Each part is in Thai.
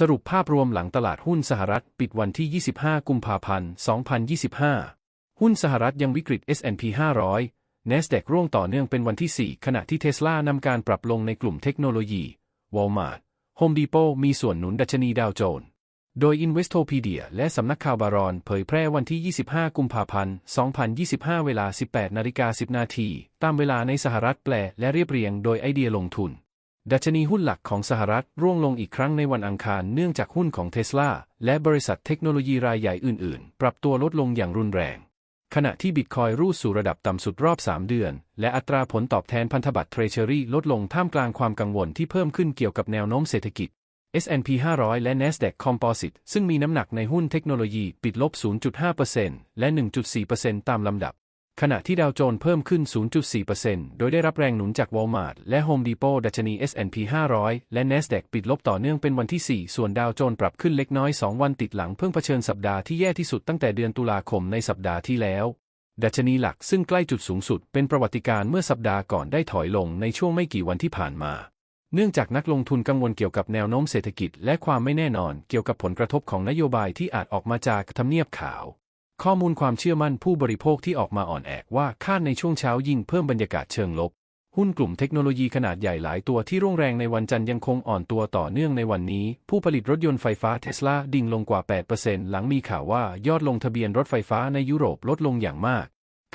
สรุปภาพรวมหลังตลาดหุ้นสหรัฐปิดวันที่ 25 กุมภาพันธ์ 2025 หุ้นสหรัฐยังวิกฤต S&P 500 NASDAQ ร่วงต่อเนื่องเป็นวันที่ 4 ขณะที่เทสลานำการปรับลงในกลุ่มเทคโนโลยี Walmart Home Depot มีส่วนหนุนดัชนีดาวโจนส์ โดย Investopedia และสำนักข่าวบารอนเผยแพร่วันที่ 25 กุมภาพันธ์ 2025 เวลา 18นาฬิกา10 นาที ตามเวลาในสหรัฐแปลและเรียบเรียงโดยไอเดียลงทุน ดัชนีหุ้นหลักของสหรัฐร่วงลงอีกครั้งในวันอังคารเนื่องจากหุ้นของเทสลาและบริษัทเทคโนโลยีรายใหญ่อื่นๆ ปรับตัวลดลงอย่างรุนแรง ขณะที่บิตคอยรูดสู่ระดับต่ำสุดรอบ 3 เดือน และอัตราผลตอบแทนพันธบัตรเทรเชอรี่ลดลงท่ามกลางความกังวลที่เพิ่มขึ้นเกี่ยวกับแนวโน้มเศรษฐกิจ S&P 500 และ NASDAQ Composite ซึ่งมีน้ำหนักในหุ้นเทคโนโลยีปิดลบ 0.5%และ 1.4%ตามลำดับ ขณะที่ดาวโจนส์เพิ่มขึ้น 0.4%โดยได้รับแรงหนุนจาก Walmart และ Home Depot ดัชนี S&P 500 และ NASDAQ ปิดลบต่อเนื่องเป็นวันที่ 4 ส่วนดาวโจนส์ปรับขึ้นเล็กน้อย 2 วันติดหลังเพิ่งเผชิญสัปดาห์ที่แย่ที่สุดตั้งแต่เดือนตุลาคมในสัปดาห์ที่แล้ว ดัชนีหลักซึ่งใกล้จุดสูงสุดเป็นประวัติการณ์เมื่อสัปดาห์ก่อนได้ถอยลงในช่วงไม่กี่วันที่ผ่านมา เนื่องจากนักลงทุนกังวลเกี่ยวกับแนวโน้มเศรษฐกิจ และความไม่แน่นอนเกี่ยวกับผลกระทบของนโยบายที่อาจออกมาจากทำเนียบขาว ข้อมูลความเชื่อมั่นผู้บริโภคที่ออกมาอ่อนแอว่าคาดในช่วงเช้ายิ่งเพิ่มบรรยากาศเชิงลบ หุ้นกลุ่มเทคโนโลยีขนาดใหญ่หลายตัวที่ร่วงแรงในวันจันทร์ยังคงอ่อนตัวต่อเนื่องในวันนี้ ผู้ผลิตรถยนต์ไฟฟ้าเทสลาดิ่งลงกว่า 8%หลังมีข่าวว่ายอดลงทะเบียนรถไฟฟ้าในยุโรปลดลงอย่างมาก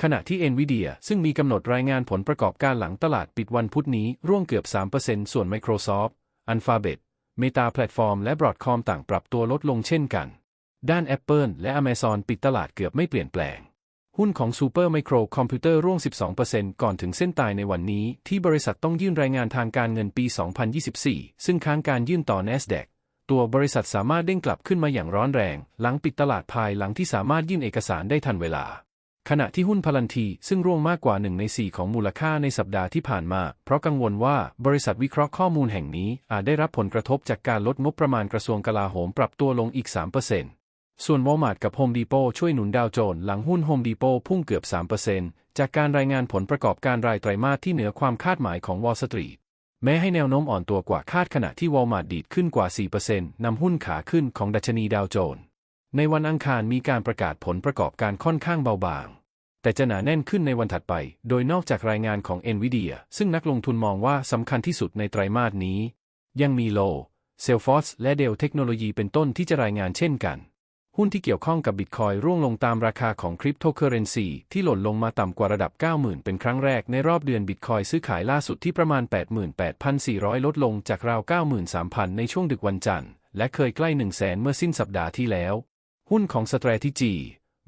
ขณะที่ NVIDIA ซึ่งมีกำหนดรายงานผลประกอบการหลังตลาดปิดวันพุธนี้ร่วงเกือบ 3%ส่วน Microsoft Alphabet Meta Platform และ Broadcom ต่างปรับตัวลดลงเช่นกัน ด้าน Apple และ Amazon ปิดตลาดเกือบไม่เปลี่ยนแปลง หุ้นของ Super Micro Computer ร่วง 12%ก่อนถึงเส้นตายในวันนี้ ที่บริษัทต้องยื่นรายงานทางการเงินปี 2024 ซึ่งค้างการยื่นต่อ NASDAQ ตัวบริษัทสามารถเด้งกลับขึ้นมาอย่างร้อนแรง หลังปิดตลาดภายหลังที่สามารถยื่นเอกสารได้ทันเวลา ขณะที่หุ้นพลันทีซึ่งร่วงมากกว่า1ใน 4 ของมูลค่าในสัปดาห์ที่ผ่านมา เพราะกังวลว่าบริษัทวิเคราะห์ข้อมูลแห่งนี้อาจได้รับผลกระทบจากการลดงบประมาณกระทรวงกลาโหมปรับตัวลงอีก 3% ส่วน Walmart กับ Home Depot ช่วยหนุนดาวโจนส์หลังหุ้น Home Depot พุ่งเกือบ 3%จากการรายงานผลประกอบการรายไตรมาสที่เหนือความคาดหมายของ Wall Street แม้ให้แนวโน้มอ่อนตัวกว่าคาดขณะที่ Walmart ดีดขึ้นกว่า 4%นำหุ้นขาขึ้นของดัชนีดาวโจนส์ในวันอังคารมีการประกาศผลประกอบการค่อนข้างเบาบาง แต่จะหนาแน่นขึ้นในวันถัดไป โดยนอกจากรายงานของ NVIDIA ซึ่งนักลงทุนมองว่าสำคัญที่สุดในไตรมาสนี้ ยังมีโล Salesforce และ Dell เทคโนโลยีเป็นต้นที่จะรายงานเช่นกัน หุ้นที่เกี่ยวข้องกับบิตคอยร่วงลงตามราคาของคริปโตเคอเรนซีที่หล่นลงมาต่ำกว่าระดับ 90,000 เป็นครั้งแรกในรอบเดือนบิตคอยซื้อขายล่าสุดที่ประมาณ 88,400 ลดลงจากราว 93,000 ในช่วงดึกวันจันทร์ และเคยใกล้ 100,000 เมื่อสิ้นสัปดาห์ที่แล้ว หุ้นของ Strategy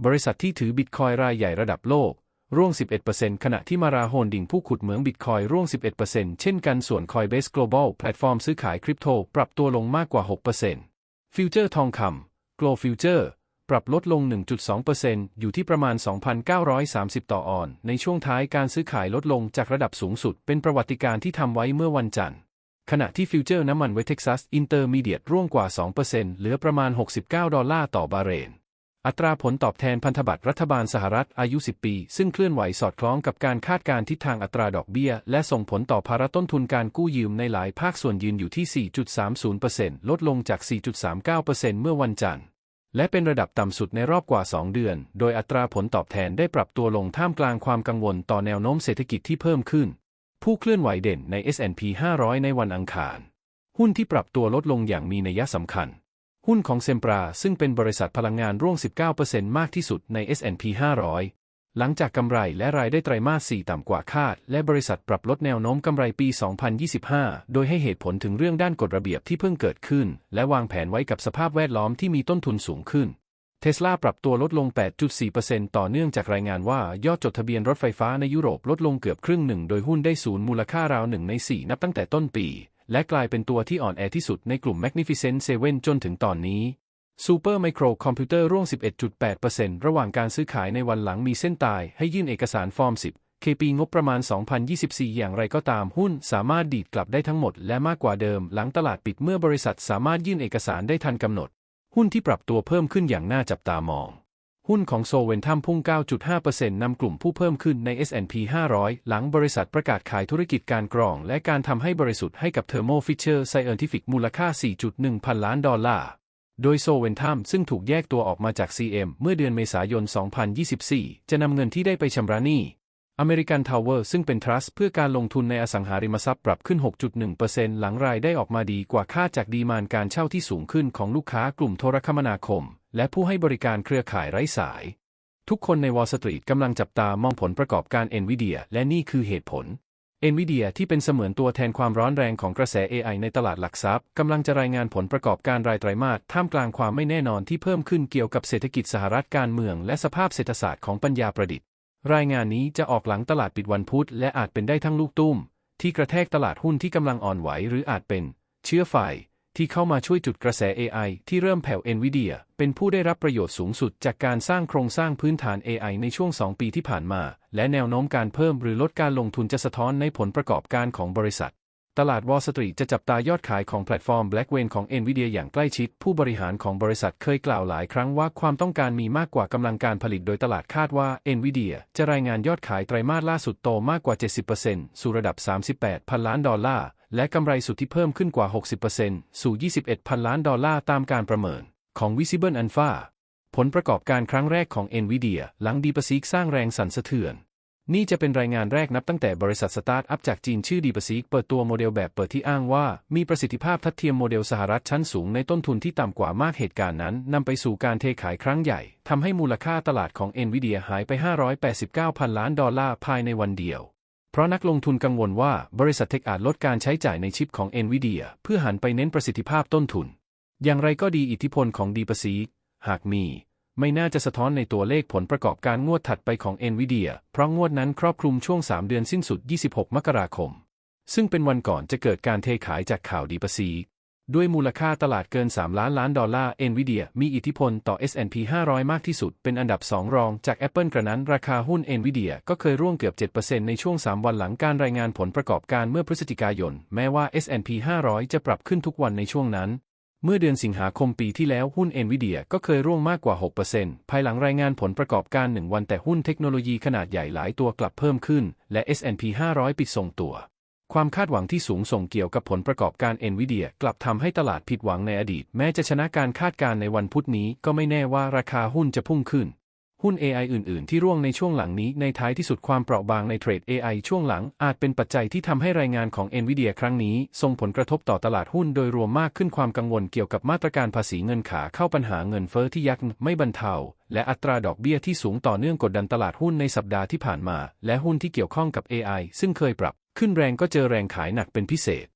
บริษัทที่ถือบิตคอยรายใหญ่ระดับโลก ร่วง 11%ขณะที่มาราโฮนดิงผู้ขุดเหมืองบิตคอยร่วง 11%เช่นกันส่วน Coinbase Global แพลตฟอร์มซื้อขายคริปโตปรับตัวลงมากกว่า 6%ฟิวเจอร์ทองคำ Glow Future ปรับลดลง 1.2%อยู่ที่ประมาณ 2,930 ต่อออน ในช่วงท้ายการซื้อขายลดลงจากระดับสูงสุด เป็นประวัติการที่ทำไว้เมื่อวันจันทร์ ขณะที่ฟิวเจอร์น้ำมันเวสเท็กซัสอินเตอร์มีเดียตร่วงกว่า 2%เหลือประมาณ 69 ดอลลาร์ต่อบาร์เรน อัตราผลตอบแทนพันธบัตรรัฐบาลสหรัฐอายุ 10 ปี ซึ่งเคลื่อนไหวสอดคล้องกับการคาดการณ์ทิศทางอัตราดอกเบี้ย และส่งผลต่อภาระต้นทุนการกู้ยืมในหลายภาคส่วนยืนอยู่ที่ 4.30%ลดลงจาก 4.39%เมื่อวันจันทร์ และเป็นระดับต่ำสุดในรอบกว่า 2 เดือน โดยอัตราผลตอบแทนได้ปรับตัวลงท่ามกลางความกังวลต่อแนวโน้มเศรษฐกิจที่เพิ่มขึ้น ผู้เคลื่อนไหวเด่นใน S&P 500 ในวันอังคาร หุ้นที่ปรับตัวลดลงอย่างมีนัยสำคัญ หุ้นของเซมปราซึ่งเป็นบริษัทพลังงานร่วง 19%มากที่สุดใน S&P 500 หลังจากกำไรและรายได้ไตรมาส 4 ต่ำกว่าคาด และบริษัทปรับลดแนวโน้มกำไรปี 2025 โดยให้เหตุผลถึงเรื่องด้านกฎระเบียบที่เพิ่งเกิดขึ้น และวางแผนไว้กับสภาพแวดล้อมที่มีต้นทุนสูงขึ้นเทสลาปรับตัวลดลง 8.4%ต่อเนื่องจากรายงานว่ายอดจดทะเบียนรถไฟฟ้าในยุโรปลดลงเกือบครึ่งหนึ่ง โดยหุ้นได้ศูนย์มูลค่าราวหนึ่งใน 4 นับตั้งแต่ต้นปี และกลายเป็นตัวที่อ่อนแอที่สุดในกลุ่ม Magnificent Seven จนถึงตอนนี้ Super Micro Computer ร่วง 11.8%ระหว่างการซื้อขายในวันหลังมีเส้นตายให้ยื่นเอกสารฟอร์ม 10 KP งบประมาณ 2024 อย่างไรก็ตามหุ้นสามารถดีดกลับได้ทั้งหมดและมากกว่าเดิมหลังตลาดปิดเมื่อบริษัทสามารถยื่นเอกสารได้ทันกำหนด หุ้นที่ปรับตัวเพิ่มขึ้นอย่างน่าจับตามอง หุ้นของโซเวนทัมพุ่ง 9.5%นำกลุ่มผู้เพิ่มขึ้นใน S&P 500 หลังบริษัทประกาศขายธุรกิจการกรอง และการทำให้บริสุทธิ์ให้กับ Thermo Fisher Scientific มูลค่า 4.1 พันล้านดอลลาร์ โดยโซเวนทัมซึ่งถูกแยกตัวออกมาจาก CM เมื่อเดือนเมษายน 2024 จะนำเงินที่ได้ไปชำระหนี้อเมริกันทาวเวอร์ซึ่งเป็นทรัสต์เพื่อการลงทุนในอสังหาริมทรัพย์ปรับขึ้น 6.1%หลังรายได้ออกมาดีกว่าคาดจากดีมานการเช่าที่สูงขึ้นของลูกค้ากลุ่มโทรคมนาคม และผู้ให้บริการเครือข่ายไร้สาย ทุกคนในวอลสตรีทกำลังจับตามองผลประกอบการ NVIDIA และนี่คือเหตุผล NVIDIA ที่เป็นเสมือนตัวแทนความร้อนแรงของกระแส AI ในตลาดหลักทรัพย์กำลังจะรายงานผลประกอบการรายไตรมาสท่ามกลางความไม่แน่นอนที่เพิ่มขึ้นเกี่ยวกับเศรษฐกิจสหรัฐการเมือง และสภาพเศรษฐศาสตร์ของปัญญาประดิษฐ์ รายงานนี้จะออกหลังตลาดปิดวันพุธ และอาจเป็นได้ทั้งลูกตุ้ม ที่กระแทกตลาดหุ้นที่กำลังอ่อนไหวหรืออาจเป็น เชื้อไฟ ที่เข้ามาช่วยจุดกระแส AI ที่เริ่มแผ่ว NVIDIA เป็นผู้ได้รับประโยชน์สูงสุดจากการสร้างโครงสร้างพื้นฐาน AI ในช่วง 2 ปีที่ผ่านมา และแนวโน้มการเพิ่มหรือลดการลงทุนจะสะท้อนในผลประกอบการของบริษัท ตลาดวอลสตรีทจะจับตายอดขายของแพลตฟอร์ม Blackwell ของ NVIDIA อย่างใกล้ชิด ผู้บริหารของบริษัทเคยกล่าวหลายครั้งว่าความต้องการมีมากกว่ากำลังการผลิตโดยตลาดคาดว่า NVIDIA จะรายงานยอดขายไตรมาสล่าสุดโตมากกว่า 70%สู่ระดับ 38 พันล้านดอลลาร์ และกำไรสุทธิเพิ่มขึ้นกว่า 60%สู่ 21 พันล้านดอลลาร์ตามการประเมิน ของ Visible Alpha ผลประกอบการครั้งแรกของ NVIDIA หลังดีปซีกสร้างแรงสั่นสะเทือน นี่จะเป็นรายงานแรกนับตั้งแต่บริษัทสตาร์ทอัพจากจีนชื่อดีปซีกเปิดตัวโมเดลแบบเปิดที่อ้างว่า มีประสิทธิภาพทัดเทียมโมเดลสหรัฐชั้นสูงในต้นทุนที่ต่ำกว่ามากเหตุการณ์นั้นนำไปสู่การเทขายครั้งใหญ่ทำให้มูลค่าตลาดของ NVIDIA หายไป 589 พันล้านดอลลาร์ภายในวันเดียว เพราะนักลงทุนกังวลว่าบริษัทเทคอาจลดการใช้จ่ายในชิปของ NVIDIA เพื่อหันไปเน้นประสิทธิภาพต้นทุน อย่างไรก็ดีอิทธิพลของดีปซีหากมี ไม่น่าจะสะท้อนในตัวเลขผลประกอบการงวดถัดไปของ NVIDIA เพราะงวดนั้นครอบคลุมช่วง 3 เดือนสิ้นสุด 26 มกราคม ซึ่งเป็นวันก่อนจะเกิดการเทขายจากข่าวดีปซี ด้วยมูลค่าตลาดเกิน 3 ล้านล้านดอลลาร์ NVIDIA มีอิทธิพลต่อ S&P 500 มากที่สุด เป็นอันดับ 2 รองจาก Apple กระนั้น ราคาหุ้น NVIDIA ก็เคยร่วงเกือบ 7%ในช่วง 3 วันหลังการรายงานผลประกอบการเมื่อพฤศจิกายน แม้ว่า S&P 500 จะปรับขึ้นทุกวันในช่วงนั้น เมื่อเดือนสิงหาคมปีที่แล้วหุ้น NVIDIA ก็เคยร่วงมากกว่า 6%ภายหลังรายงานผลประกอบการ 1 วันแต่หุ้นเทคโนโลยีขนาดใหญ่หลายตัวกลับเพิ่มขึ้น และ S&P 500 ปิดทรงตัว ความคาดหวังที่สูงส่งเกี่ยวกับผลประกอบการ NVIDIA กลับทำให้ตลาดผิดหวังในอดีต แม้จะชนะการคาดการณ์ในวันพุธนี้ก็ไม่แน่ว่าราคาหุ้นจะพุ่งขึ้น หุ้น AI อื่น ๆ ที่ร่วงในช่วงหลังนี้ในท้ายที่สุดความเปราะบางในเทรด AI ช่วงหลังอาจเป็นปัจจัยที่ทำให้รายงานของ NVIDIA ครั้งนี้ส่งผลกระทบต่อตลาดหุ้นโดยรวมมากขึ้นความกังวลเกี่ยวกับมาตรการภาษีเงินขาเข้าปัญหาเงินเฟ้อที่ยักษ์ไม่บรรเทาและอัตราดอกเบี้ยที่สูงต่อเนื่องกดดันตลาดหุ้นในสัปดาห์ที่ผ่านมา และหุ้นที่เกี่ยวข้องกับ AI ซึ่งเคยปรับ ขึ้นแรงก็เจอแรงขายหนักเป็นพิเศษ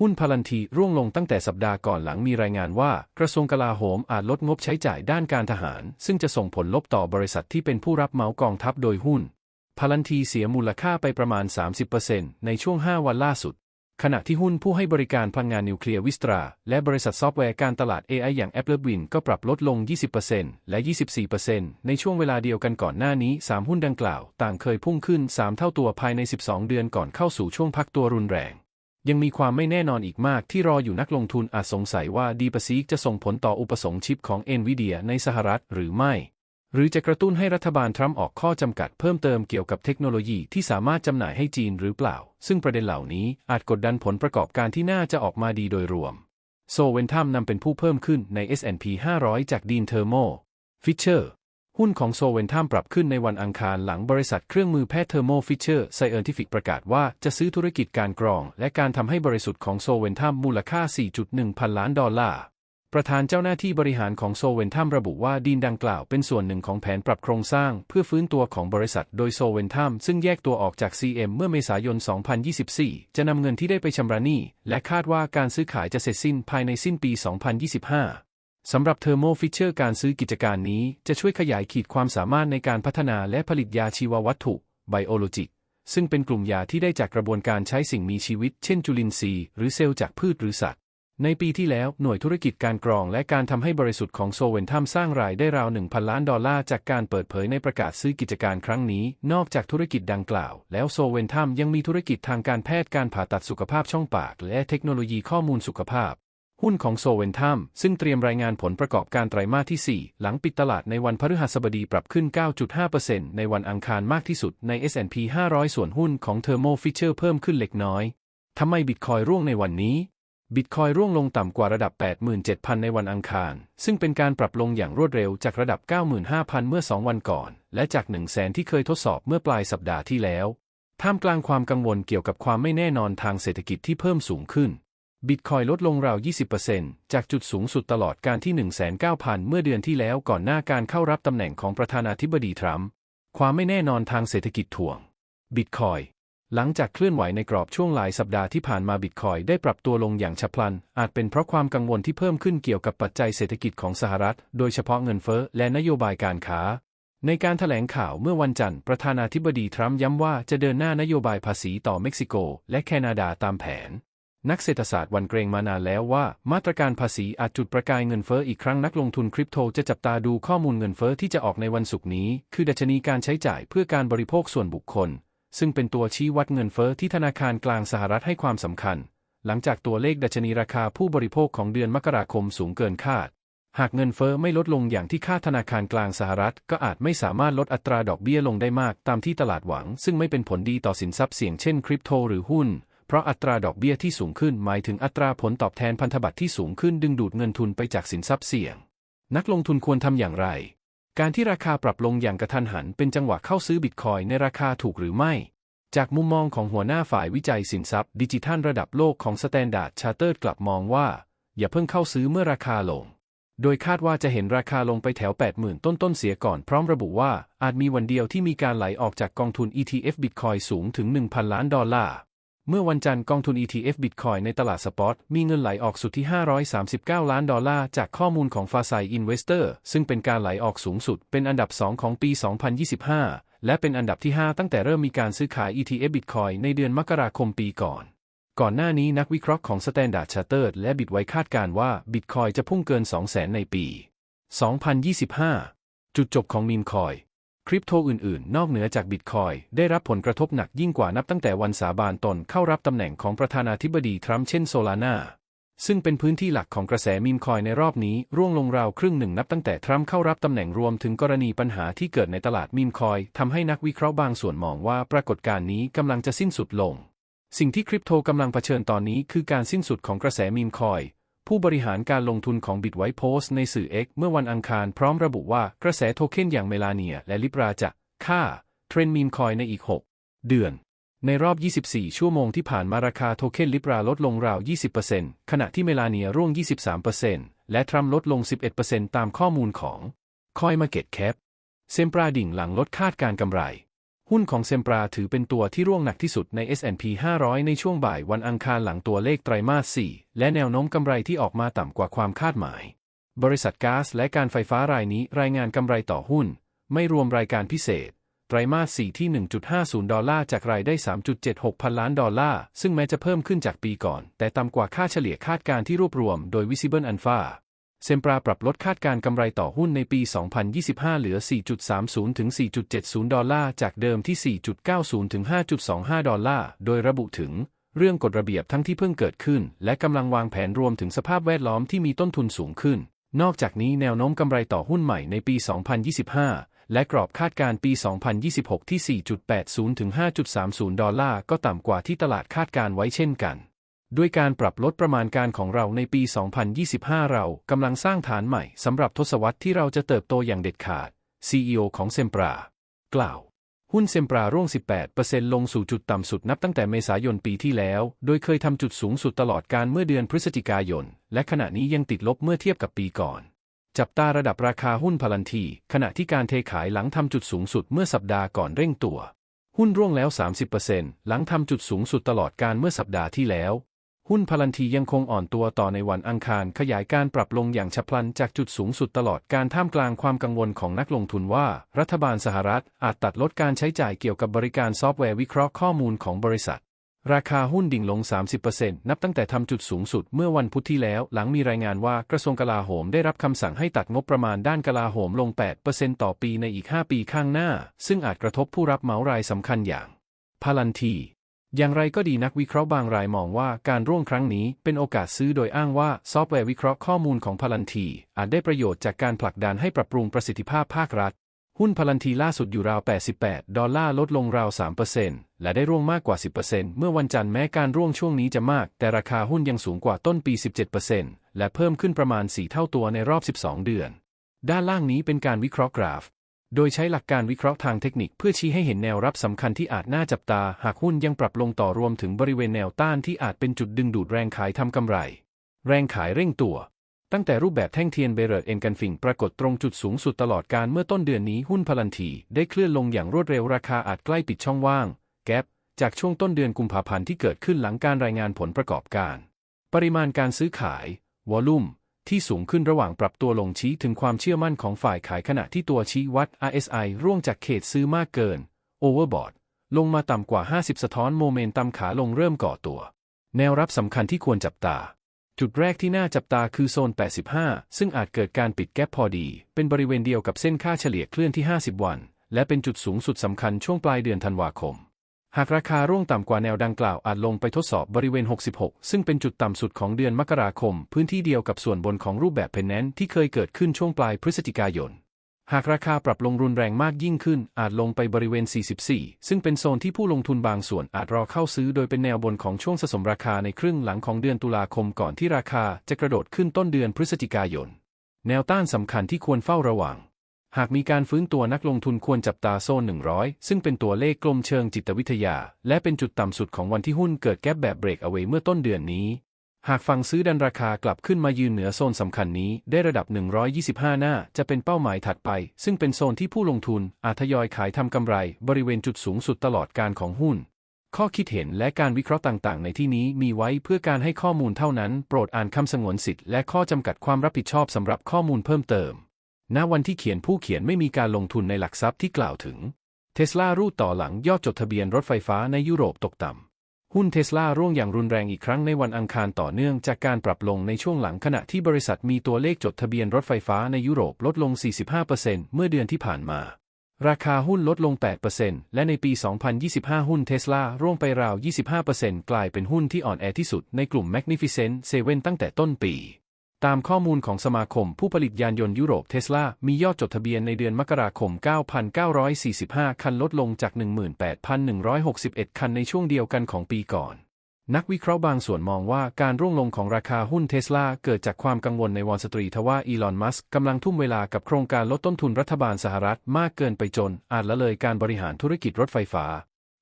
หุ้นพลันทีร่วงลงตั้งแต่สัปดาห์ก่อนหลังมีรายงานว่า กระทรวงกลาโหมอาจลดงบใช้จ่ายด้านการทหาร ซึ่งจะส่งผลลบต่อบริษัทที่เป็นผู้รับเหมากองทัพโดยหุ้นพลันทีเสียมูลค่าไปประมาณ 30%ในช่วง 5 วันล่าสุด ขณะที่หุ้นผู้ให้บริการพลังงานนิวเคลียร์วิสตรา และบริษัทซอฟต์แวร์การตลาด AI อย่าง a p p l e w i n ก็ปรับลดลง 20%และ 24%ในช่วงเวลาเดียวกันก่อนหน้านี้ 3 หุ้นดังกล่าว ต่างเคยพุ่งขึ้น 3 เท่าตัวภายใน 12 เดือนก่อนเข้าสู่ช่วงพักตัวรุนแรง ยังมีความไม่แน่นอนอีกมากที่รออยู่นักลงทุนอาจสงสัยว่าดีปซีกจะส่งผลต่ออุปสงค์ชิปของ NVIDIA ในสหรัฐหรือไม่ หรือจะกระตุ้นให้รัฐบาลทรัมป์ออกข้อจำกัดเพิ่มเติมเกี่ยวกับเทคโนโลยีที่สามารถจำหน่ายให้จีนหรือเปล่า ซึ่งประเด็นเหล่านี้อาจกดดันผลประกอบการที่น่าจะออกมาดีโดยรวม โซเวนทัมนำเป็นผู้เพิ่มขึ้นใน S&P 500 จากดีนเทอร์โมฟิชเชอร์หุ้นของโซเวนทัมปรับขึ้นในวันอังคารหลังบริษัทเครื่องมือแพทย์เทอร์โมฟิชเชอร์ไซเอนติฟิกประกาศว่าจะซื้อธุรกิจการกรอง และการทำให้บริสุทธิ์ของโซเวนทัมมูลค่า 4.1 พันล้านดอลลาร์ ประธานเจ้าหน้าที่บริหารของโซเวนทัมระบุว่าดีนดังกล่าวเป็นส่วนหนึ่งของแผนปรับโครงสร้างเพื่อฟื้นตัวของบริษัทโดยโซเวนทัมซึ่งแยกตัวออกจาก CM เมื่อเมษายน 2024 จะนำเงินที่ได้ไปชำระหนี้และคาดว่าการซื้อขายจะเสร็จสิ้นภายในสิ้นปี 2025 สำหรับเทอร์โมฟิชเชอร์การซื้อกิจการนี้จะช่วยขยายขีดความสามารถในการพัฒนาและผลิตยาชีววัตถุไบโอโลจิกซึ่งเป็นกลุ่มยาที่ได้จากกระบวนการใช้สิ่งมีชีวิต เช่นจุลินทรีย์หรือเซลล์จากพืชหรือสัตว์ ในปีที่แล้ว หน่วยธุรกิจการกรองและการทำให้บริสุทธิ์ของโซเวนทัมสร้างรายได้ราว 1,000 ล้านดอลลาร์จากการเปิดเผยในประกาศซื้อกิจการครั้งนี้ นอกจากธุรกิจดังกล่าว แล้วโซเวนทัมยังมีธุรกิจทางการแพทย์การผ่าตัดสุขภาพช่องปาก และเทคโนโลยีข้อมูลสุขภาพ หุ้นของโซเวนทัมซึ่งเตรียมรายงานผลประกอบการไตรมาสที่ 4 หลังปิดตลาดในวันพฤหัสบดีปรับขึ้น 9.5%ในวันอังคารมากที่สุดใน S&P 500 ส่วนหุ้นของ Thermo Fisher เพิ่มขึ้นเล็กน้อยทำไมบิตคอยร่วงในวันนี้ บิตคอยร่วงลงต่ำกว่าระดับ 87,000 ในวันอังคาร ซึ่งเป็นการปรับลงอย่างรวดเร็วจากระดับ 95,000 เมื่อ 2 วันก่อน และจาก 100,000 ที่เคยทดสอบเมื่อปลายสัปดาห์ที่แล้ว ท่ามกลางความกังวลเกี่ยวกับความไม่แน่นอนทางเศรษฐกิจที่เพิ่มสูงขึ้น บิตคอยลดลงราว 20%จากจุดสูงสุดตลอดการที่ 1,900เมื่อเดือนที่แล้วก่อนหน้าการเข้ารับตำแหน่งของประธานาธิบดีทรัมป์ ความไม่แน่นอนทางเศรษฐกิจถ่วง บิตคอย หลังจากเคลื่อนไหวในกรอบช่วงหลายสัปดาห์ที่ผ่านมาบิตคอยได้ปรับตัวลงอย่างฉับพลัน อาจเป็นเพราะความกังวลที่เพิ่มขึ้นเกี่ยวกับปัจจัยเศรษฐกิจของสหรัฐ โดยเฉพาะเงินเฟ้อและนโยบายการค้า ในการถแถลงข่าวเมื่อวันจันทร์ประธานาธิบดีทรัมป์ย้ำว่าจะเดินหน้านโยบายภาษีต่อเม็กซิโก และแคนาดาตามแผน นักเศรษฐศาสตร์วันเกรงมานานแล้วว่า มาตรการภาษีอาจจุดประกายเงินเฟ้ออีกครั้งนักลงทุนคริปโตจะจับตาดูข้อมูลเงินเฟ้อที่จะออกในวันศุกร์นี้ คือดัชนีการใช้จ่ายเพื่อการบริโภคส่วนบุคคล ซึ่งเป็นตัวชี้วัดเงินเฟ้อที่ธนาคารกลางสหรัฐให้ความสำคัญ หลังจากตัวเลขดัชนีราคาผู้บริโภคของเดือนมกราคมสูงเกินคาด หากเงินเฟ้อไม่ลดลงอย่างที่คาดธนาคารกลางสหรัฐ ก็อาจไม่สามารถลดอัตราดอกเบี้ยลงได้มากตามที่ตลาดหวัง ซึ่งไม่เป็นผลดีต่อสินทรัพย์เสี่ยงเช่นคริปโตหรือหุ้น เพราะอัตราดอกเบี้ยที่สูงขึ้นหมายถึงอัตราผลตอบแทนพันธบัตรที่สูงขึ้นดึงดูดเงินทุนไปจากสินทรัพย์เสี่ยง นักลงทุนควรทำอย่างไร การที่ราคาปรับลงอย่างกระทันหันเป็นจังหวะเข้าซื้อบิตคอยในราคาถูกหรือไม่ จากมุมมองของหัวหน้าฝ่ายวิจัยสินทรัพย์ ดิจิทัลระดับโลกของ Standard Chartered กลับมองว่า อย่าเพิ่งเข้าซื้อเมื่อราคาลง โดยคาดว่าจะเห็นราคาลงไปแถว 80,000 ต้นๆเสียก่อนพร้อมระบุว่าอาจมีวันเดียวที่มีการไหลออกจากกองทุน ETF Bitcoin สูงถึง 1,000 ล้านดอลลาร์ เมื่อวันจันทร์กองทุน ETF Bitcoin ในตลาดสปอตมีเงินไหลออกสุดทธิ539 ล้านดอลลาร์จากข้อมูลของ f a s i Investor ซึ่งเป็นการไหลออกสูงสุดเป็นอันดับ 2 ของปี 2025 และเป็นอันดับที่ 5 ตั้งแต่เริ่มมีการซื้อขาย ETF Bitcoin ในเดือนมกราคมปีก่อน ก่อนหน้านี้นักวิเคราะห์ของ Standard Chartered และ Bitwise คาดการณ์ว่า Bitcoin จะพุ่งเกิน 200,000 ในปี 2025 จุดจบของมีมคอย คริปโตอื่นๆ นอกเหนือจากบิตคอยได้รับผลกระทบหนักยิ่งกว่านับตั้งแต่วันสาบานตนเข้ารับตำแหน่งของประธานาธิบดีทรัมป์เช่นโซลาร่าซึ่งเป็นพื้นที่หลักของกระแสมีมคอยในรอบนี้ ร่วงลงราวครึ่งหนึ่งนับตั้งแต่ทรัมป์เข้ารับตำแหน่งรวมถึงกรณีปัญหาที่เกิดในตลาดมีมคอยทำให้นักวิเคราะห์บางส่วนมองว่าปรากฏการณ์นี้กำลังจะสิ้นสุดลง สิ่งที่คริปโตกำลังเผชิญตอนนี้คือการสิ้นสุดของกระแสมีมคอย ผู้บริหารการลงทุนของบิตไวโพสในสื่อ X เมื่อวันอังคารพร้อมระบุว่ากระแสโทเค็นอย่างเมลาเนียและลิบราจะค่าเทรนด์มีมคอยในอีก 6 เดือน ในรอบ 24 ชั่วโมงที่ผ่านมาราคาโทเค็นลิบราลดลงราว 20%ขณะที่เมลาเนียร่วง 23%และทรัมลดลง 11%ตามข้อมูลของคอยมาเก็ตแคปเซมปราดิ่งหลังลดคาดการกำไร หุ้นของเซมปราถือเป็นตัวที่ร่วงหนักที่สุดใน S&P 500 ในช่วงบ่ายวันอังคารหลังตัวเลขไตรมาส 4 และแนวโน้มกำไรที่ออกมาต่ำกว่าความคาดหมาย บริษัทก๊าซและการไฟฟ้ารายนี้รายงานกำไรต่อหุ้น ไม่รวมรายการพิเศษ ไตรมาส 4 ที่ 1.50 ดอลลาร์จากรายได้ 3.76 พันล้านดอลลาร์ ซึ่งแม้จะเพิ่มขึ้นจากปีก่อน แต่ต่ำกว่าค่าเฉลี่ยคาดการที่รวบรวมโดย Visible Alpha เซมปราปรับลดคาดการกำไรต่อหุ้นในปี 2025 เหลือ 4.30 ถึง 4.70 ดอลลาร์ จากเดิมที่ 4.90 ถึง 5.25 ดอลลาร์ โดยระบุถึง เรื่องกฎระเบียบทั้งที่เพิ่งเกิดขึ้น และกำลังวางแผนรวมถึงสภาพแวดล้อมที่มีต้นทุนสูงขึ้น นอกจากนี้แนวโน้มกำไรต่อหุ้นใหม่ในปี 2025 และกรอบคาดการปี 2026 ที่ 4.80 ถึง 5.30 ดอลลาร์ ก็ต่ำกว่าที่ตลาดคาดการไว้เช่นกัน ด้วยการปรับลดประมาณการของเราในปี 2025 เรากำลังสร้างฐานใหม่สำหรับทศวรรษที่เราจะเติบโตอย่างเด็ดขาด CEO ของเซมปรากล่าว หุ้นเซมปราร่วง 18%ลงสู่จุดต่ำสุดนับตั้งแต่เมษายนปีที่แล้ว โดยเคยทำจุดสูงสุดตลอดการเมื่อเดือนพฤศจิกายน และขณะนี้ยังติดลบเมื่อเทียบกับปีก่อน จับตาระดับราคาหุ้นพลันที ขณะที่การเทขายหลังทำจุดสูงสุดเมื่อสัปดาห์ก่อนเร่งตัว หุ้นร่วงแล้ว 30%หลังทำจุดสูงสุดตลอดการเมื่อสัปดาห์ที่แล้ว หุ้นพลันทียังคงอ่อนตัวต่อในวันอังคารขยายการปรับลงอย่างฉับพลันจากจุดสูงสุดตลอดการท่ามกลางความกังวลของนักลงทุนว่า รัฐบาลสหรัฐอาจตัดลดการใช้จ่ายเกี่ยวกับบริการซอฟต์แวร์วิเคราะห์ข้อมูลของบริษัท ราคาหุ้นดิ่งลง 30%นับตั้งแต่ทำจุดสูงสุดเมื่อวันพุธที่แล้ว หลังมีรายงานว่ากระทรวงกลาโหมได้รับคำสั่งให้ตัดงบประมาณด้านกลาโหมลง 8%ต่อปีในอีก 5 ปีข้างหน้า ซึ่งอาจกระทบผู้รับเหมารายสำคัญอย่างพลันที อย่างไรก็ดีนักวิเคราะห์บางรายมองว่าการร่วงครั้งนี้เป็นโอกาสซื้อโดยอ้างว่าซอฟต์แวร์วิเคราะห์ข้อมูลของพลันทีอาจได้ประโยชน์จากการผลักดันให้ปรับปรุงประสิทธิภาพภาครัฐ หุ้นพลันทีล่าสุดอยู่ราว 88 ดอลลาร์ลดลงราว 3%และได้ร่วงมากกว่า 10%เมื่อวันจันทร์แม้การร่วงช่วงนี้จะมาก แต่ราคาหุ้นยังสูงกว่าต้นปี 17%และเพิ่มขึ้นประมาณ 4 เท่าตัวในรอบ 12 เดือน ด้านล่างนี้เป็นการวิเคราะห์กราฟ โดยใช้หลักการวิเคราะห์ทางเทคนิคเพื่อชี้ให้เห็นแนวรับสำคัญที่อาจน่าจับตา หากหุ้นยังปรับลงต่อรวมถึงบริเวณแนวต้านที่อาจเป็นจุดดึงดูดแรงขายทำกำไร แรงขายเร่งตัว ตั้งแต่รูปแบบแท่งเทียนเบเรตเอ็นกันฟิงปรากฏตรงจุดสูงสุดตลอดการเมื่อต้นเดือนนี้หุ้นพลันทีได้เคลื่อนลงอย่างรวดเร็วราคาอาจใกล้ปิดช่องว่าง แกปจากช่วงต้นเดือนกุมภาพันธ์ที่เกิดขึ้นหลังการรายงานผลประกอบการ ปริมาณการซื้อขาย วอลุ่ม ที่สูงขึ้นระหว่างปรับตัวลงชี้ถึงความเชื่อมั่นของฝ่ายขายขณะที่ตัวชี้วัด RSI ร่วงจากเขตซื้อมากเกิน Overbought ลงมาต่ำกว่า 50 สะท้อนโมเมนตัมขาลงเริ่มก่อตัว แนวรับสำคัญที่ควรจับตา จุดแรกที่น่าจับตาคือโซน 85 ซึ่งอาจเกิดการปิดแกปพอดี เป็นบริเวณเดียวกับเส้นค่าเฉลี่ยเคลื่อนที่ 50 วัน และเป็นจุดสูงสุดสำคัญช่วงปลายเดือนธันวาคม หากราคาร่วงต่ำกว่าแนวดังกล่าวอาจลงไปทดสอบบริเวณ 66 ซึ่งเป็นจุดต่ำสุดของเดือนมกราคม พื้นที่เดียวกับส่วนบนของรูปแบบเพนแนนที่เคยเกิดขึ้นช่วงปลายพฤศจิกายน หากราคาปรับลงรุนแรงมากยิ่งขึ้น อาจลงไปบริเวณ 44 ซึ่งเป็นโซนที่ผู้ลงทุนบางส่วนอาจรอเข้าซื้อโดยเป็นแนวบนของช่วงสะสมราคาในครึ่งหลังของเดือนตุลาคมก่อนที่ราคาจะกระโดดขึ้นต้นเดือนพฤศจิกายน แนวต้านสำคัญที่ควรเฝ้าระวัง หากมีการฟื้นตัวนักลงทุนควรจับตาโซน 100 ซึ่งเป็นตัวเลขกลมเชิงจิตวิทยา และเป็นจุดต่ำสุดของวันที่หุ้นเกิดแกลบแบบเบรกเอาไว้เมื่อต้นเดือนนี้ หากฝั่งซื้อดันราคากลับขึ้นมายืนเหนือโซนสำคัญนี้ได้ระดับ 125 หน้าจะเป็นเป้าหมายถัดไป ซึ่งเป็นโซนที่ผู้ลงทุนอาจทยอยขายทำกำไร บริเวณจุดสูงสุดตลอดการของหุ้น ข้อคิดเห็นและการวิเคราะห์ต่างๆ ในที่นี้มีไว้เพื่อการให้ข้อมูลเท่านั้น โปรดอ่านคำสงวนสิทธิ์และข้อจำกัดความรับผิดชอบสำหรับข้อมูลเพิ่มเติม ณวันที่เขียนผู้เขียนไม่มีการลงทุนในหลักทรัพย์ที่กล่าวถึงเทสลารูดต่อหลังยอดจดทะเบียนรถไฟฟ้าในยุโรปตกต่ำหุ้นเทสลาร่วงอย่างรุนแรงอีกครั้งในวันอังคารต่อเนื่องจากการปรับลงในช่วงหลังขณะที่บริษัทมีตัวเลขจดทะเบียนรถไฟฟ้าในยุโรปลดลง 45%เมื่อเดือนที่ผ่านมา ราคาหุ้นลดลง 8%และในปี 2025 หุ้นเทสลาร่วงไปราว 25%กลายเป็นหุ้นที่อ่อนแอที่สุดในกลุ่ม Magnificent Seven ตั้งแต่ต้นปี ตามข้อมูลของสมาคมผู้ผลิตยานยนต์ยุโรปเทสลา มียอดจดทะเบียนในเดือนมกราคม 9,945 คันลดลงจาก 18,161 คันในช่วงเดียวกันของปีก่อน นักวิเคราะห์บางส่วนมองว่าการร่วงลงของราคาหุ้นเทสลาเกิดจากความกังวลในวอลสตรีทว่าอีลอน มัสก์กำลังทุ่มเวลากับโครงการลดต้นทุนรัฐบาลสหรัฐมากเกินไปจน อาจละเลยการบริหารธุรกิจรถไฟฟ้า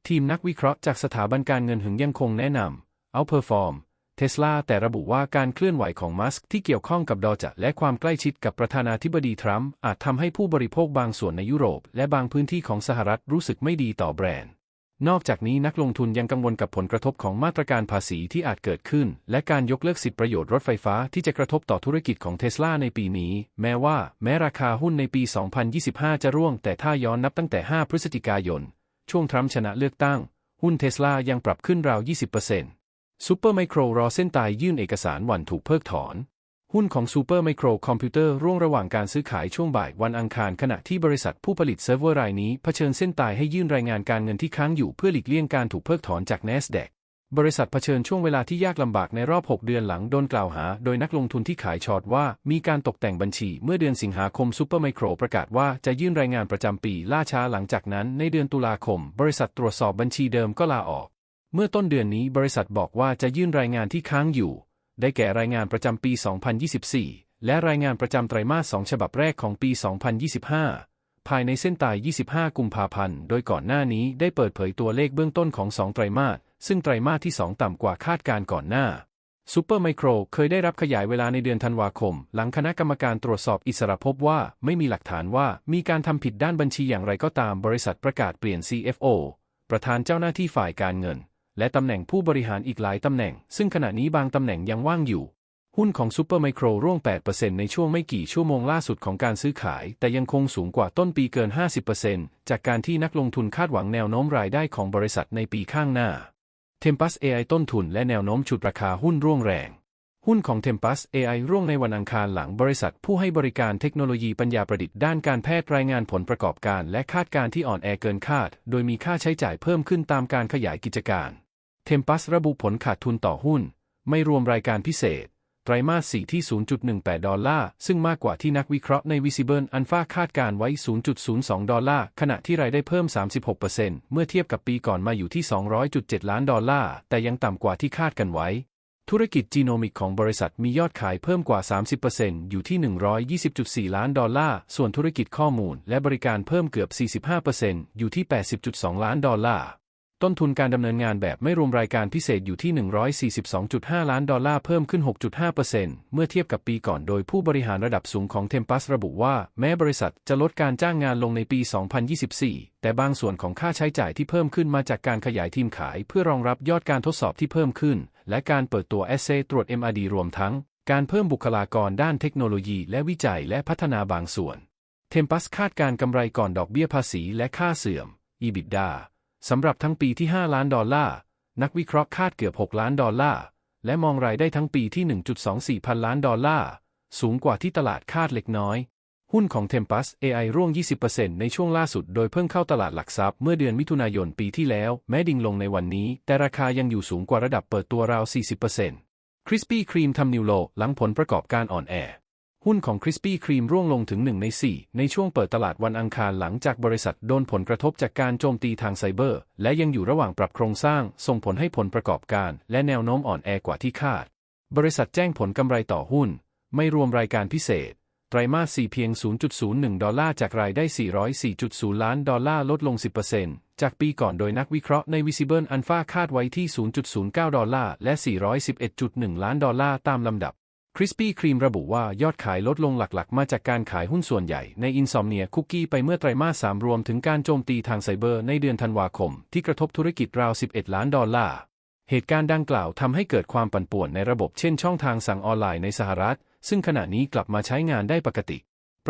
ทีมนักวิเคราะห์จากสถาบันการเงินหึงยังคงแนะนำเอาเพอร์ฟอร์ม เทสลาแต่ระบุว่าการเคลื่อนไหวของมัสก์ที่เกี่ยวข้องกับดอจะและความใกล้ชิดกับประธานาธิบดีทรัมป์อาจทำให้ผู้บริโภคบางส่วนในยุโรป และบางพื้นที่ของสหรัฐรู้สึกไม่ดีต่อแบรนด์ นอกจากนี้นักลงทุนยังกังวลกับผลกระทบของมาตรการภาษีที่อาจเกิดขึ้น และการยกเลิกสิทธิประโยชน์รถไฟฟ้าที่จะกระทบต่อธุรกิจของเทสลาในปีนี้ แม้ว่า แม้ราคาหุ้นในปี 2025 จะร่วง แต่ถ้าย้อนนับตั้งแต่ 5 พฤศจิกายน ช่วงทรัมป์ชนะเลือกตั้ง หุ้นเทสลายังปรับขึ้นราว 20% ซูเปอร์ไมโครรอเส้นตายยื่นเอกสารวันถูกเพิกถอน หุ้นของซูเปอร์ไมโครคอมพิวเตอร์ร่วงระหว่างการซื้อขายช่วงบ่ายวันอังคารขณะที่บริษัทผู้ผลิตเซิร์ฟเวอร์รายนี้เผชิญเส้นตายให้ยื่นรายงานการเงินที่ค้างอยู่เพื่อหลีกเลี่ยงการถูกเพิกถอนจาก NASDAQ บริษัทเผชิญช่วงเวลาที่ยากลำบากในรอบ 6 เดือนหลังโดนกล่าวหา โดยนักลงทุนที่ขายช็อตว่ามีการตกแต่งบัญชีเมื่อเดือนสิงหาคมซูเปอร์ไมโครประกาศว่าจะยื่นรายงานประจำปีล่าช้าหลังจากนั้นในเดือนตุลาคม บริษัทตรวจสอบบัญชีเดิมก็ลาออก เมื่อต้นเดือนนี้บริษัทบอกว่าจะยื่นรายงานที่ค้างอยู่ ได้แก่รายงานประจำปี 2024 และรายงานประจำไตรมาส 2 ฉบับแรกของปี 2025 ภายในเส้นตาย 25 กุมภาพันธ์ โดยก่อนหน้านี้ได้เปิดเผยตัวเลขเบื้องต้นของ 2 ไตรมาส ซึ่งไตรมาสที่ 2 ต่ำกว่าคาดการก่อนหน้าซูเปอร์ไมโครเคยได้รับขยายเวลาในเดือนธันวาคม หลังคณะกรรมการตรวจสอบอิสระพบว่าไม่มีหลักฐานว่ามีการทำผิดด้านบัญชีอย่างไรก็ตามบริษัทประกาศเปลี่ยน CFO ประธานเจ้าหน้าที่ฝ่ายการเงิน และตำแหน่งผู้บริหารอีกหลายตำแหน่ง ซึ่งขณะนี้บางตำแหน่งยังว่างอยู่ หุ้นของซูเปอร์ไมโครร่วง 8%ในช่วงไม่กี่ชั่วโมงล่าสุดของการซื้อขาย แต่ยังคงสูงกว่าต้นปีเกิน 50%จากการที่นักลงทุนคาดหวังแนวโน้มรายได้ของบริษัทในปีข้างหน้า Tempus AI ต้นทุนและแนวโน้มฉุดราคาหุ้นร่วงแรง หุ้นของ Tempus AI ร่วงในวันอังคารหลังบริษัทผู้ให้บริการเทคโนโลยีปัญญาประดิษฐ์ด้านการแพทย์รายงานผลประกอบการ และคาดการณ์ที่อ่อนแอเกินคาด โดยมีค่าใช้จ่ายเพิ่มขึ้นตามการขยายกิจการ เทมปัสระบุผลขาดทุนต่อหุ้น ไม่รวมรายการพิเศษ ไตรมาส4ที่ 0.18 ดอลลาร์ ซึ่งมากกว่าที่นักวิเคราะห์ใน Visible Alpha คาดการไว้ 0.02 ดอลลาร์ ขณะที่รายได้เพิ่ม 36%เมื่อเทียบกับปีก่อนมาอยู่ที่ 200.7 ล้านดอลลาร์ แต่ยังต่ำกว่าที่คาดกันไว้ ธุรกิจจีโนมิกของบริษัทมียอดขายเพิ่มกว่า 30%อยู่ที่ 120.4 ล้านดอลลาร์ ส่วนธุรกิจข้อมูลและบริการเพิ่มเกือบ 45%อยู่ที่ 80.2 ล้านดอลลาร์ ต้นทุนการดำเนินงานแบบไม่รวมรายการพิเศษอยู่ที่ 142.5 ล้านดอลลาร์เพิ่มขึ้น 6.5%เมื่อเทียบกับปีก่อนโดยผู้บริหารระดับสูงของเทมปัสระบุว่า แม้บริษัทจะลดการจ้างงานลงในปี 2024 แต่บางส่วนของค่าใช้จ่ายที่เพิ่มขึ้นมาจากการขยายทีมขาย เพื่อรองรับยอดการทดสอบที่เพิ่มขึ้น และการเปิดตัวเอเซตรวจ MRD รวมทั้ง การเพิ่มบุคลากรด้านเทคโนโลยี และวิจัยและพัฒนาบางส่วนเทมปัสคาดการกำไรก่อนดอกเบี้ยภาษีและค่าเสื่อม EBITDA สำหรับทั้งปีที่ 5 ล้านดอลลาร์ นักวิเคราะห์คาดเกือบ 6 ล้านดอลลาร์ และมองรายได้ทั้งปีที่ 1.24 พันล้านดอลลาร์ สูงกว่าที่ตลาดคาดเล็กน้อย หุ้นของ Tempus AI ร่วง 20%ในช่วงล่าสุดโดยเพิ่งเข้าตลาดหลักทรัพย์เมื่อเดือนมิถุนายนปีที่แล้ว แม้ดิ่งลงในวันนี้ แต่ราคายังอยู่สูงกว่าระดับเปิดตัวราว 40% Krispy Kreme ทำนิวโลหลังผลประกอบการอ่อนแอ หุ้นของ Krispy Kreme ร่วงลงถึง 1 ใน 4 ในช่วงเปิดตลาดวันอังคารหลังจากบริษัทโดนผลกระทบจากการโจมตีทางไซเบอร์ และยังอยู่ระหว่างปรับโครงสร้าง ส่งผลให้ผลประกอบการ และแนวโน้มอ่อนแอกว่าที่คาด บริษัทแจ้งผลกำไรต่อหุ้น ไม่รวมรายการพิเศษ ไตรมาส 4 เพียง 0.01 ดอลลาร์จากรายได้ 404.0 ล้านดอลลาร์ลดลง 10%จากปีก่อนโดยนักวิเคราะห์ใน Visible Alpha คาดไว้ที่ 0.09 ดอลลาร์และ 411.1 ล้านดอลลาร์ตามลำดับ คริสปี้ครีมระบุว่ายอดขายลดลงหลักๆ มาจากการขายหุ้นส่วนใหญ่ในอินซอมเนียคุกกี้ไปเมื่อไตรมาส 3 รวมถึงการโจมตีทางไซเบอร์ในเดือนธันวาคม ที่กระทบธุรกิจราว 11 ล้านดอลลาร์ เหตุการณ์ดังกล่าวทำให้เกิดความปั่นป่วนในระบบเช่นช่องทางสั่งออนไลน์ในสหรัฐ ซึ่งขณะนี้กลับมาใช้งานได้ปกติ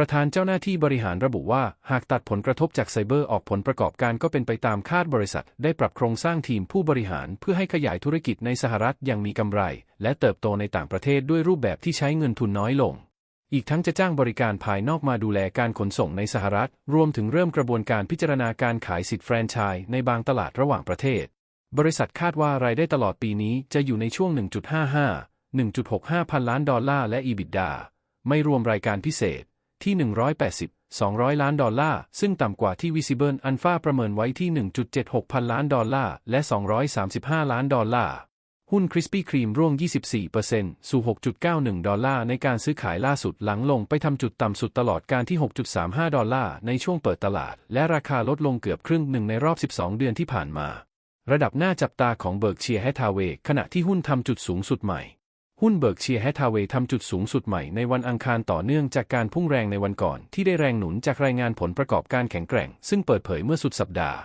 ประธานเจ้าหน้าที่บริหารระบุว่า หากตัดผลกระทบจากไซเบอร์ออกผลประกอบการก็เป็นไปตามคาดบริษัท ได้ปรับโครงสร้างทีมผู้บริหารเพื่อให้ขยายธุรกิจในสหรัฐอย่างมีกำไร และเติบโตในต่างประเทศด้วยรูปแบบที่ใช้เงินทุนน้อยลง อีกทั้งจะจ้างบริการภายนอกมาดูแลการขนส่งในสหรัฐ รวมถึงเริ่มกระบวนการพิจารณาการขายสิทธิ์แฟรนไชส์ในบางตลาดระหว่างประเทศ บริษัทคาดว่ารายได้ตลอดปีนี้จะอยู่ในช่วง 1.55 1.65 พันล้านดอลลาร์และ EBITDA ไม่รวมรายการพิเศษ ที่ 180 200 ล้านดอลลาร์ ซึ่งต่ำกว่าที่ Visible Alpha ประเมินไว้ที่ 1.76 พันล้านดอลลาร์ และ 235 ล้านดอลลาร์ หุ้น Krispy Kreme ร่วง 24%สู่ 6.91 ดอลลาร์ในการซื้อขายล่าสุดหลังลงไปทำจุดต่ำสุดตลอดการที่ 6.35 ดอลลาร์ในช่วงเปิดตลาด และราคาลดลงเกือบครึ่งหนึ่งในรอบ 12 เดือนที่ผ่านมา ระดับหน้าจับตาของเบิร์กเชียร์แฮทาเวย์ขณะที่หุ้นทำจุดสูงสุดใหม่ หุ้นเบิร์กเชียร์แฮทาเวย์ทำจุดสูงสุดใหม่ในวันอังคารต่อเนื่องจากการพุ่งแรงในวันก่อน ที่ได้แรงหนุนจากรายงานผลประกอบการแข็งแกร่ง ซึ่งเปิดเผยเมื่อสุดสัปดาห์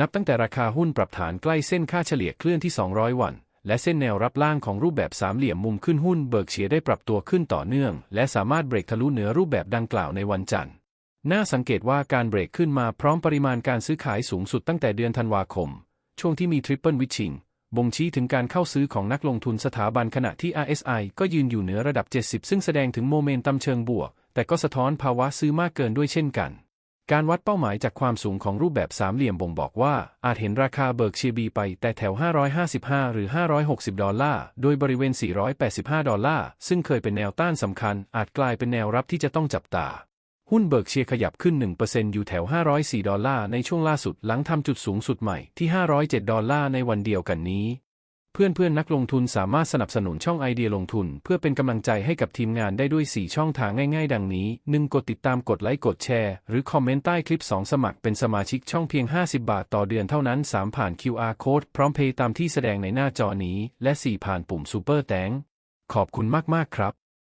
นับตั้งแต่ราคาหุ้นปรับฐานใกล้เส้นค่าเฉลี่ยเคลื่อนที่ 200 วัน และเส้นแนวรับล่างของรูปแบบสามเหลี่ยมมุมขึ้นหุ้นเบิร์กเชียร์ได้ปรับตัวขึ้นต่อเนื่อง และสามารถเบรกทะลุเหนือรูปแบบดังกล่าวในวันจันทร์น่าสังเกตว่าการเบรกขึ้นมาพร้อมปริมาณการซื้อขายสูงสุดตั้งแต่เดือนธันวาคม ช่วงที่มีทริปเปิลวิชิง บ่งชี้ถึงการเข้าซื้อของนักลงทุนสถาบันขณะที่ RSI ก็ยืนอยู่เหนือระดับ 70 ซึ่งแสดงถึงโมเมนตัมเชิงบวก แต่ก็สะท้อนภาวะซื้อมากเกินด้วยเช่นกัน การวัดเป้าหมายจากความสูงของรูปแบบสามเหลี่ยมบ่งบอกว่า อาจเห็นราคาเบิร์กเชียบีไปแต่แถว 555 หรือ 560 ดอลลาร์ โดยบริเวณ 485 ดอลลาร์ ซึ่งเคยเป็นแนวต้านสำคัญ อาจกลายเป็นแนวรับที่จะต้องจับตา หุ้นเบิร์กเชียขยับขึ้น 1%อยู่แถว 504 ดอลลาร์ในช่วงล่าสุดหลังทำจุดสูงสุดใหม่ที่ 507 ดอลลาร์ในวันเดียวกันนี้ เพื่อนเพื่อนนักลงทุนสามารถสนับสนุนช่องไอเดียลงทุน เพื่อเป็นกำลังใจให้กับทีมงานได้ด้วย 4 ช่องทางง่ายๆ ดังนี้ 1. กดติดตามกดไลค์กดแชร์ หรือคอมเมนต์ใต้คลิป 2 สมัครเป็นสมาชิกช่องเพียง 50 บาทต่อเดือนเท่านั้น 3 ผ่าน QR Code พร้อมเพย์ตามที่แสดงในหน้าจอนี้ และ 4 ผ่านปุ่ม Super แตงขอบคุณมากๆครับ